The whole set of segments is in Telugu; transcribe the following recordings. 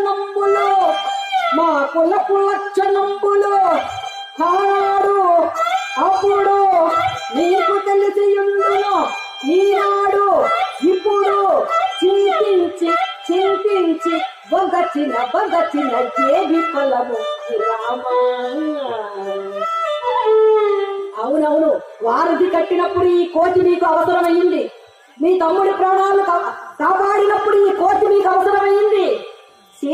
లక్షణంబులు మా కులపు లక్షణంబులు ఆనాడు అప్పుడు నీకు తెలిసియుండును ఈనాడు ఇప్పుడు చింతించి చింతించి బొగచిన బొగచిన ఏది ఫలము అవునవును వారధి కట్టినప్పుడు ఈ కోతి నీకు అవసరమైంది. నీ తమ్ముడి ప్రాణాలు కాపాడినప్పుడు ఈ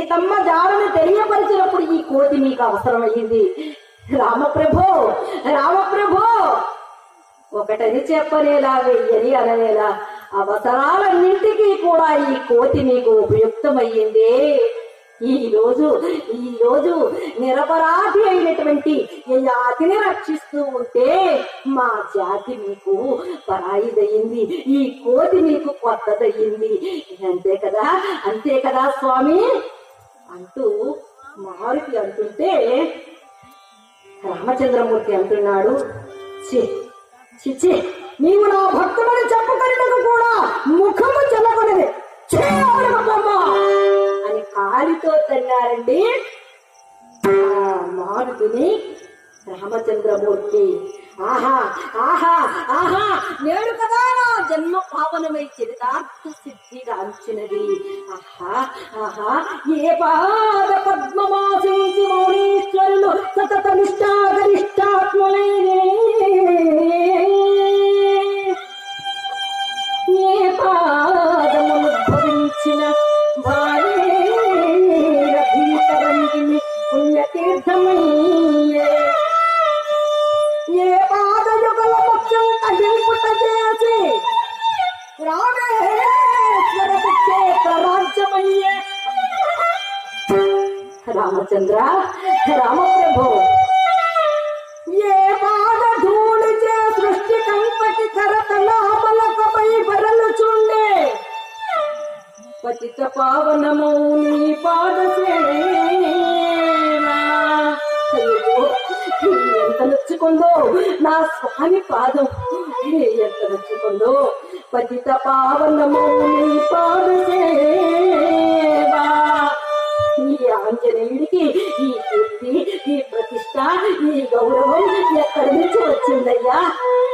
సీతమ్మ జాడను తెలియపరిచినప్పుడు ఈ కోతి నీకు అవసరమైంది రామప్రభో రామప్రభో! ఒకటని చెప్పనేలా వెయ్యని అననేలా అవసరాలన్నింటికీ కూడా ఈ కోతి నీకు ఉపయుక్తమయ్యింది. ఈ రోజు ఈ రోజు నిరపరాధి అయినటువంటి జాతిని రక్షిస్తూ ఉంటే మా జాతి మీకు పరాయిదయ్యింది. ఈ కోతి మీకు కొత్తదయ్యింది. అంతే కదా? అంతే కదా స్వామి? అంటూ మారుతి అంటుంటే రామచంద్రమూర్తి అంటున్నాడు. ఛీ, చిచ్చి నీవు నా భక్తుడని చెప్పుకొనిటకు కూడా ముఖము చెల్లకొనది అని కాలితో తన్నారండి ఆ మారుతిని రామచంద్రమూర్తి. ఆహా ఆహా ఆహా నేడు కదా జన్మ పావనమై చరితార్థ సిద్ధి గాంచినది ఆహా ఆహా ఏ పాద పద్మమాసించి మౌనీశ్వరులు సతత నిష్ఠాగరిష్టాత్మలైనే. ఏ పాదమును భవించిన భారీరభీతరంగిని పుణ్యతీర్థమయ్యే రామచంద్ర రామప్రభు. ఏ పాద ధూళిచే సృష్టి కంపటి బరలు బరలుచుండే పతిత పావనమౌ నీ పాద ఎంత నచ్చుకుందో నా స్వామి పాదం. ఎంత నచ్చుకుందో పతిత పావనమౌ ప్రతిష్ట గౌరవం ఎక్కడి నుంచి వచ్చిందయ్యా?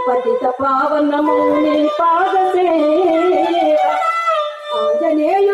పతిత పావనము నీ పాదసే ఆంజనేయ